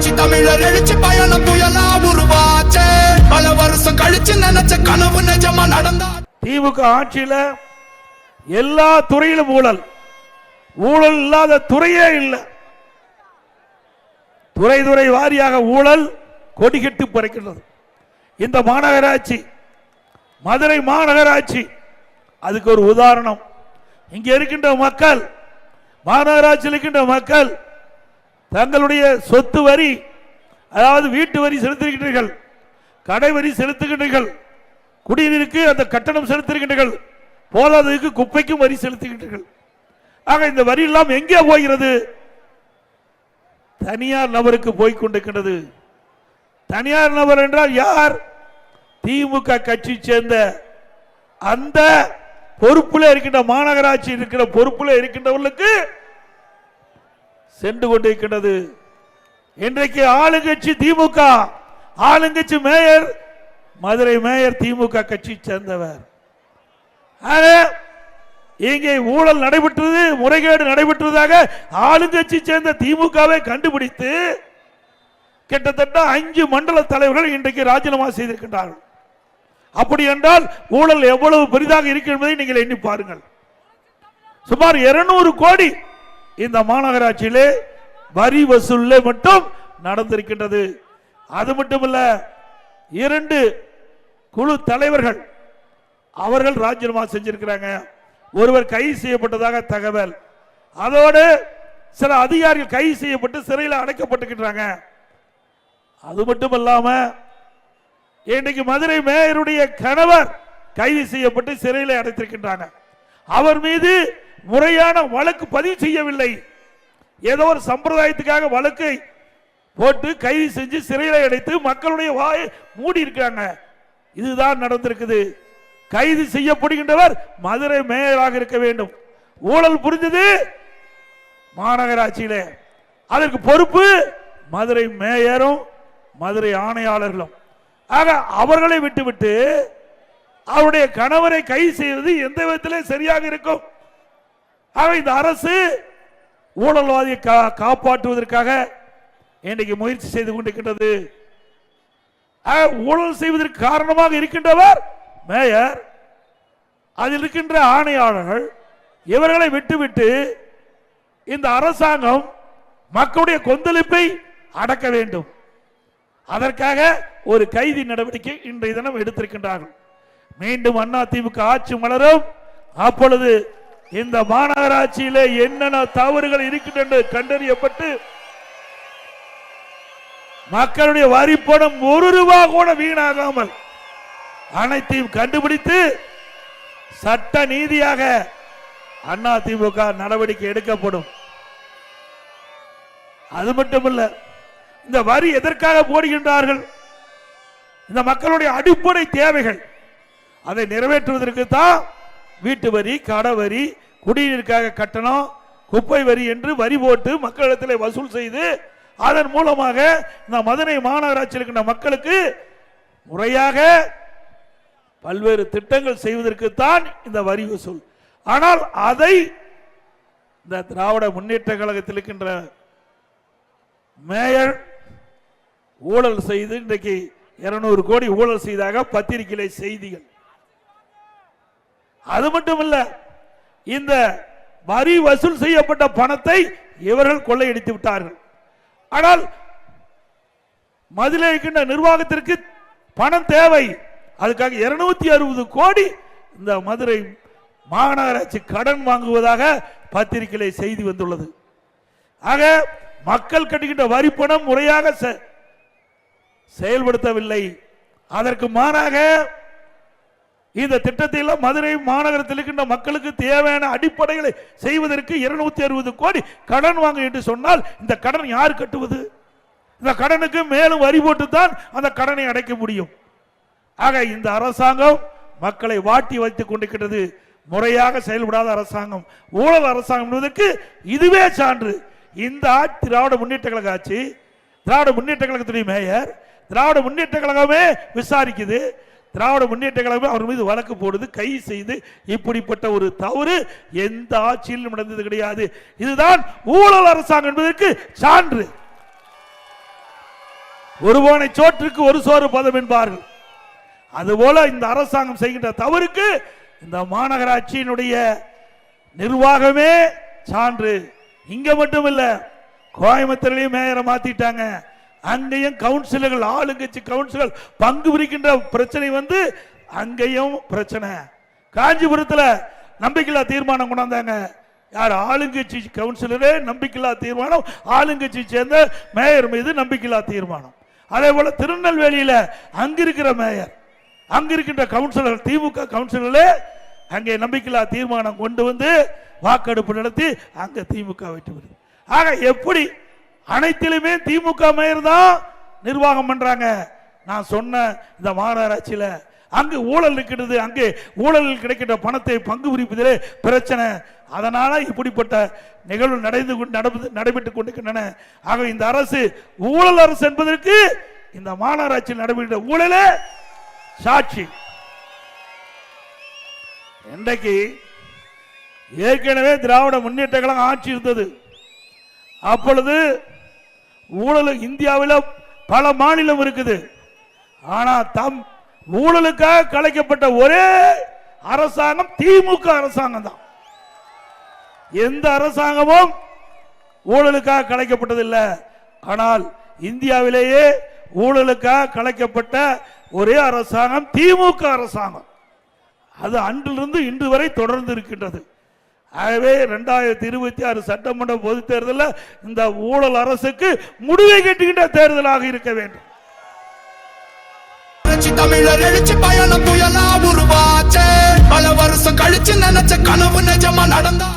புரட்சி தமிழர் எழுச்சி பயண புயலா உருவாச்சே. பல வருஷம் கழிச்சு நினைச்ச கனவு நிஜமா நடந்தா திமுக ஆட்சியில எல்லா துறையிலும் ஊழல். ஊழல் இல்லாத துறையே இல்லை. துறை துறை வாரியாக ஊழல் கொடிகட்டு பறக்கின்றது. இந்த மாநகராட்சி மதுரை மாநகராட்சி அதுக்கு ஒரு உதாரணம். இங்கே இருக்கின்ற மக்கள் மாநகராட்சியில் இருக்கின்ற மக்கள் தங்களுடைய சொத்து வரி அதாவது வீட்டு வரி செலுத்துகின்றீர்கள் கடை வரி செலுத்துகின்றீர்கள் குடிநீருக்கு அந்த கட்டணம் செலுத்துகின்றீர்கள் போதாததுக்கு குப்பைக்கும் வரி செலுத்துகின்றீர்கள். ஆக இந்த வரி எல்லாம் எங்கே போகிறது? தனியார் நபருக்கு போய் கொண்டிருக்கின்றது. தனியார் நபர் என்றால் யார்? திமுக கட்சி சேர்ந்த அந்த பொறுப்பில் இருக்கின்ற மாநகராட்சி இருக்கிற பொறுப்பில் இருக்கின்றவர்களுக்கு சென்று கொண்டிருக்கின்றது. இன்றைக்கு ஆளுங்கட்சி திமுக ஆளுங்கட்சி மேயர் மதுரை மேயர் திமுக கட்சி சேர்ந்தவர். ஆக, இங்கே ஊழல் நடைபெற்றது முறைகேடு நடைபெற்றதாக ஆளுங்கட்சி சேர்ந்த திமுகவை கண்டுபிடித்து கிட்டத்தட்ட அஞ்சு மண்டல தலைவர்கள் இன்றைக்கு ராஜினாமா செய்திருக்கின்றார்கள். அப்படி என்றால் ஊழல் எவ்வளவு பெரிதாக இருக்கு என்பதை நீங்கள் எண்ணி பாருங்கள். சுமார் 200 கோடி இந்த மாநகராட்சியிலே வரி வசூலில் மட்டும் நடந்திருக்கின்றது. அது மட்டுமல்ல இரண்டு குழு தலைவர்கள் அவர்கள் ராஜினாமா செஞ்சிருக்கிறாங்க. ஒருவர் கைது செய்யப்பட்டதாக தகவல். அதோடு சில அதிகாரிகள் கைது செய்யப்பட்டு சிறையில் அடைக்கப்பட்டுக்கிட்டாங்க அது மட்டும் இல்லாம இன்றைக்கு மதுரை மேயருடைய கணவர் கைது செய்யப்பட்டு சிறையில் அடைத்திருக்கின்றாங்க. அவர் மீது முறையான வழக்கு பதிவு செய்யவில்லை. ஏதோ ஒரு சம்பிரதாயத்துக்காக வழக்கை போட்டு கைது செஞ்சு சிறையில் அடைத்து மக்களுடைய வாயை மூடி இருக்காங்க. இதுதான் நடந்திருக்குது. கைது செய்யப்படுகின்றவர் மதுரை மேயராக இருக்க வேண்டும். ஊழல் புரிஞ்சது மாநகராட்சியிலே. அதற்கு பொறுப்பு மதுரை மேயரும் மதுரை ஆணையாளர்களும். ஆக அவர்களை விட்டுவிட்டு அவருடைய கணவரை கைது செய்வது எந்த விதத்திலே சரியாக இருக்கும்? ஆக இந்த அரசு ஊழல்வாதியை கா- காப்பாற்றுவதற்காக இன்றைக்கு முயற்சி செய்து கொண்டிருக்கின்றது. ஆக, ஊழல் செய்வதற்கு காரணமாக இருக்கின்றவர் மேயர். அதில் இருக்கின்ற ஆணையாளர்கள் இவர்களை விட்டுவிட்டு இந்த அரசாங்கம் மக்களுடைய கொந்தளிப்பை அடக்க வேண்டும். அதற்காக ஒரு கைதி நடவடிக்கை இன்றைய தினம் எடுத்திருக்கின்றார்கள். மீண்டும் அண்ணா திமுக ஆட்சி மலரும். அப்பொழுது இந்த மாநகராட்சியில என்னென்ன தவறுகள் இருக்கின்றன என்று கண்டறியப்பட்டு மக்களுடைய வரி பணம் ஒரு ரூபாய் கூட வீணாகாமல் அனைத்தையும் கண்டுபிடித்து சட்ட நீதியாக அண்ணா திமுக நடவடிக்கை எடுக்கப்படும். அது மட்டுமல்ல இந்த வரி எதற்காக போடுகின்றார்கள்? இந்த மக்களுடைய அடிப்படை தேவைகள் அதை நிறைவேற்றுவதற்கு தான் வீட்டு வரி கடை வரி குடிநீருக்காக கட்டணம் குப்பை வரி என்று வரி போட்டு மக்களிடத்தில் வசூல் செய்து அதன் மூலமாக இந்த மதுரை மாநகராட்சியில் இருக்கின்ற மக்களுக்கு முறையாக பல்வேறு திட்டங்கள் செய்வதற்குத்தான் இந்த வரி வசூல். ஆனால் அதை இந்த திராவிட முன்னேற்ற கழகத்தில் இருக்கின்ற மேயர் ஊழல் செய்து இன்றைக்கு இருநூறு கோடி ஊழல் செய்தாக பத்திரிகையிலே செய்திகள். அது மட்டும் இல்ல இந்த வரி வசூல் செய்யப்பட்ட பணத்தை இவர்கள் கொள்ளையடித்து விட்டார்கள். ஆனால் மதுரை இருக்கின்ற நிர்வாகத்திற்கு பணம் தேவை. அதுக்காக இருநூத்தி அறுபது கோடி இந்த மதுரை மாநகராட்சி கடன் வாங்குவதாக பத்திரிகையிலே செய்தி வந்துள்ளது. ஆக மக்கள் கட்டுகின்ற வரி பணம் முறையாக செ- செயல்படுத்தவில்லை. அதற்கு மாறாக இந்த திட்டத்தை எல்லாம் மதுரை மாநகரத்தில் இருக்கின்ற மக்களுக்கு தேவையான அடிப்படைகளை செய்வதற்கு இருநூத்தி அறுபது கோடி கடன் வாங்க என்று சொன்னால் இந்த கடன் யார் கட்டுவது? இந்த கடனுக்கு மேலும் வரி போட்டு தான் அந்த கடனை அடைக்க முடியும். ஆக இந்த அரசாங்கம் மக்களை வாட்டி வைத்துக் கொண்டிருக்கிறது. முறையாக செயல்படாத அரசாங்கம் ஊழல் அரசாங்கம் என்பதற்கு இதுவே சான்று. இந்த திராவிட முன்னேற்ற கழக ஆட்சி திராவிட முன்னேற்ற கழகத்துடைய மேயர் திராவிட முன்னேற்ற கழகமே விசாரிக்குது. திராவிட முன்னேற்ற கழகம் அவர் மீது வழக்கு போடுது கை செய்து இப்படிப்பட்ட ஒரு தவறு எந்த ஆட்சியிலும் நடந்தது கிடையாது. இதுதான் ஊழல் அரசாங்கம் என்பதற்கு சான்று. ஒருவனை சோற்றுக்கு ஒரு சோறு பதம் என்பார்கள். அதுபோல இந்த அரசாங்கம் செய்கின்ற தவறுக்கு இந்த மாநகராட்சியினுடைய நிர்வாகமே சான்று. இங்க மட்டும் இல்ல கோயம்புத்தூர்லயும் மேயரை மாத்திட்டாங்க. அங்கேயும் கவுன்சிலர்கள் ஆளுங்கட்சி கவுன்சிலர் பங்கு பிரிக்கின்ற பிரச்சனை வந்து அங்கேயும் பிரச்சனை. காஞ்சிபுரத்தில் நம்பிக்கையில்லா தீர்மானம் கொண்டாந்தாங்க. யார் ஆளுங்கட்சி கவுன்சிலரே நம்பிக்கையில்லா தீர்மானம் ஆளுங்கட்சி சேர்ந்த மேயர் மீது நம்பிக்கையில்லா தீர்மானம். அதே போல திருநெல்வேலியில் அங்க இருக்கிற மேயர் அங்க இருக்கின்ற கவுன்சிலர் திமுக கவுன்சிலர்களே அங்கே நம்பிக்கையில்லா தீர்மானம் கொண்டு வந்து வாக்கெடுப்பு நடத்தி அங்கே திமுக வெற்றி பெறுது. ஆக எப்படி அனைத்திலுமே திமுக மேயர் தான் நிர்வாகம் பண்றாங்க. நான் சொன்ன இந்த மாநகராட்சியில அங்கு ஊழல் இருக்கிறது அங்கே ஊழலில் கிடைக்கின்ற பணத்தை பங்கு பிரிப்பதிலே பிரச்சனை. அதனால இப்படிப்பட்ட நிகழ்வு நடந்து கொண்டு நடந்து- நடைபெற்றுக் கொண்டிருக்கின்றன. ஆக இந்த அரசு ஊழல் அரசு என்பதற்கு இந்த மாநகராட்சியில் நடைபெற்ற ஊழலே சாட்சி. இன்றைக்கு ஏற்கனவே திராவிட முன்னேற்ற கழகம் ஆட்சி இருந்தது. அப்பொழுது ஊழல் இந்தியாவில் பல மாநிலம் இருக்குது. ஆனா தம் ஊழலுக்காக கலைக்கப்பட்ட ஒரே அரசாங்கம் திமுக அரசாங்கம் தான். எந்த அரசாங்கமும் ஊழலுக்காக கலைக்கப்பட்டதில்லை. ஆனால் இந்தியாவிலேயே ஊழலுக்காக கலைக்கப்பட்ட ஒரே அரசாங்கம் திமுக அரசாங்கம். அது அன்றிலிருந்து இன்று வரை தொடர்ந்து இருக்கின்றது. ஆகவே ரெண்டாயிரத்தி இருபத்தி ஆறு சட்டமன்ற பொது தேர்தலில் இந்த ஊழல் அரசுக்கு முடிவை கட்டுகின்ற தேர்தலாக இருக்க வேண்டும். தமிழர் எழுச்சி பயணம் புயலா உருவாச்சே. பல வருஷம் கழிச்சு நினைச்ச கனவு நிஜமா நடந்தா